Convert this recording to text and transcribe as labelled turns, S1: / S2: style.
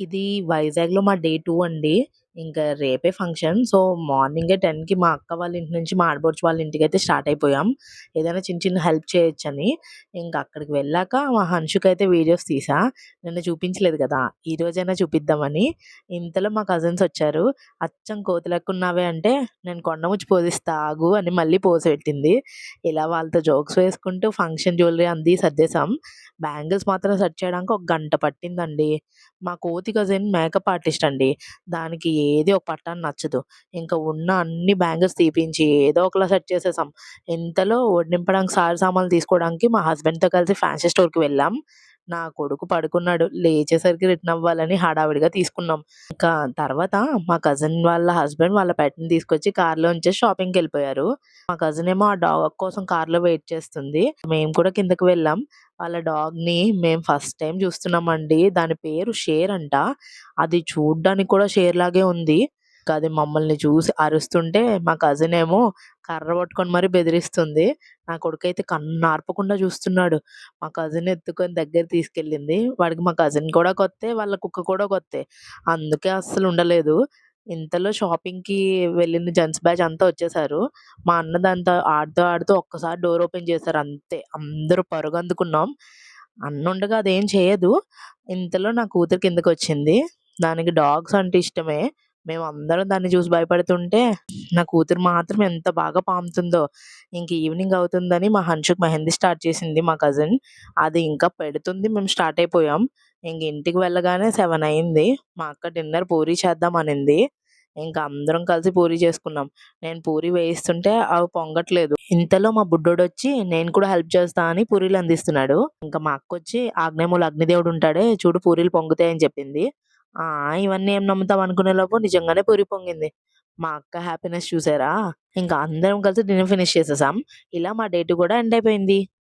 S1: ఇది వైజాగ్‌లో మా డే టూ అండి. ఇంకా రేపే ఫంక్షన్. సో, మార్నింగే 10కి మా అక్క వాళ్ళ ఇంటి నుంచి మా ఆడపడుచు వాళ్ళ ఇంటికైతే స్టార్ట్ అయిపోయాం. ఏదైనా చిన్న చిన్న హెల్ప్ చేయొచ్చని. ఇంకా అక్కడికి వెళ్ళాక మా హన్షుకైతే వీడియోస్ తీసా. నిన్న చూపించలేదు కదా! ఈరోజైనా చూపిద్దామని. ఇంతలో మా కజిన్స్ వచ్చారు. "అచ్చం కోతి లెక్కున్నావే" అంటే, "నేను కొండముచ్చి పోజిస్తా ఆగు" అని మళ్ళీ పోసెట్టింది ఇలా వాళ్ళతో జోక్స్ వేసుకుంటూ ఫంక్షన్ జ్యువెలరీ అంది సర్దేశాం. బ్యాంగిల్స్ మాత్రం సెట్ చేయడానికి ఒక గంట పట్టిందండి. మా కోతి కజిన్ మేకప్ ఆర్టిస్ట్ అండి. దానికి ఏది ఒక పట్టాన్ని నచ్చదు. ఇంకా ఉన్న అన్ని బ్యాంగిల్స్ తీపించి ఏదో ఒకలా సెట్ చేసేసాం. ఇంతలో వడ్డింపడానికి సారి సామాన్లు తీసుకోవడానికి మా హస్బెండ్‌తో కలిసి ఫ్యాన్సీ స్టోర్‌కి వెళ్ళాం. నా కొడుకు పడుకున్నాడు. లేచేసరికి రిటర్న్ అవ్వాలని హడావిడిగా తీసుకున్నాం. ఇంకా తర్వాత మా కజిన్ వాళ్ళ హస్బెండ్ వాళ్ళ పెట్టని తీసుకొచ్చి కార్‌లో ఉంచేసి షాపింగ్‌కెళ్ళిపోయారు. మా కజిన్ ఏమో ఆ డాగ్ కోసం కార్‌లో వెయిట్ చేస్తుంది. మేము కూడా కిందకి వెళ్ళాం. వాళ్ళ డాగ్‌ని మేము ఫస్ట్ టైమ్ చూస్తున్నామండి. దాని పేరు షేర్ అంట. అది చూడ్డానికి కూడా షేర్ లాగే ఉంది. అది మమ్మల్ని చూసి అరుస్తుంటే మా కజిన్ ఏమో కర్ర పట్టుకొని మరి బెదిరిస్తుంది. నా కొడుకైతే కన్నార్పకుండా చూస్తున్నాడు. మా కజిన్ ఎత్తుకొని దగ్గర తీసుకెళ్ళింది. వాడికి మా కజిన్ కూడా కొత్తే, వాళ్ళ కుక్క కూడా కొత్తే. అందుకే అస్సలు ఉండలేదు. ఇంతలో షాపింగ్‌కి వెళ్ళిన జెంట్స్ బ్యాచ్ అంతా వచ్చేసారు. మా అన్న దాంతో ఆడుతూ ఆడుతూ ఒక్కసారి డోర్ ఓపెన్ చేశారు అంతే. అందరూ పరుగందుకున్నాం. అన్నుండగా అదేం చేయదు. ఇంతలో నా కూతురు కిందకొచ్చింది. దానికి డాగ్స్ అంటే ఇష్టమే. మేమందరం దాన్ని చూసి భయపడుతుంటే, నా కూతురు మాత్రం ఎంత బాగా పాముతుందో. ఇంక ఈవినింగ్ అవుతుందని మా హన్షుకి మెహందీ స్టార్ట్ చేసింది మా కజిన్. అది ఇంకా పెడుతుంది. మేము స్టార్ట్ అయిపోయాం. ఇంక ఇంటికి వెళ్ళగానే 7 అయింది. మా అక్క డిన్నర్ పూరి చేద్దాం అనింది. ఇంకా అందరం కలిసి పూరి చేసుకున్నాం. నేను పూరి వేయిస్తుంటే అవి పొంగట్లేదు. ఇంతలో మా బుడ్డోడు వచ్చి నేను కూడా హెల్ప్ చేస్తా అని పూరీలు అందిస్తున్నాడు. ఇంకా మా అక్క వచ్చి ఆగ్నేయములు అగ్నిదేవుడు ఉంటాడే చూడు పూరీలు పొంగుతాయని చెప్పింది. ఆ! ఇవన్నీ ఏం నమ్ముతాం అనుకునేలోపు నిజంగానే పూరి పొంగింది. మా అక్క హ్యాపీనెస్ చూసారా? ఇంకా అందరం కలిసి డిన్నర్ ఫినిష్ చేసేసాం. ఇలా మా డేట్ కూడా ఎండ్ అయిపోయింది.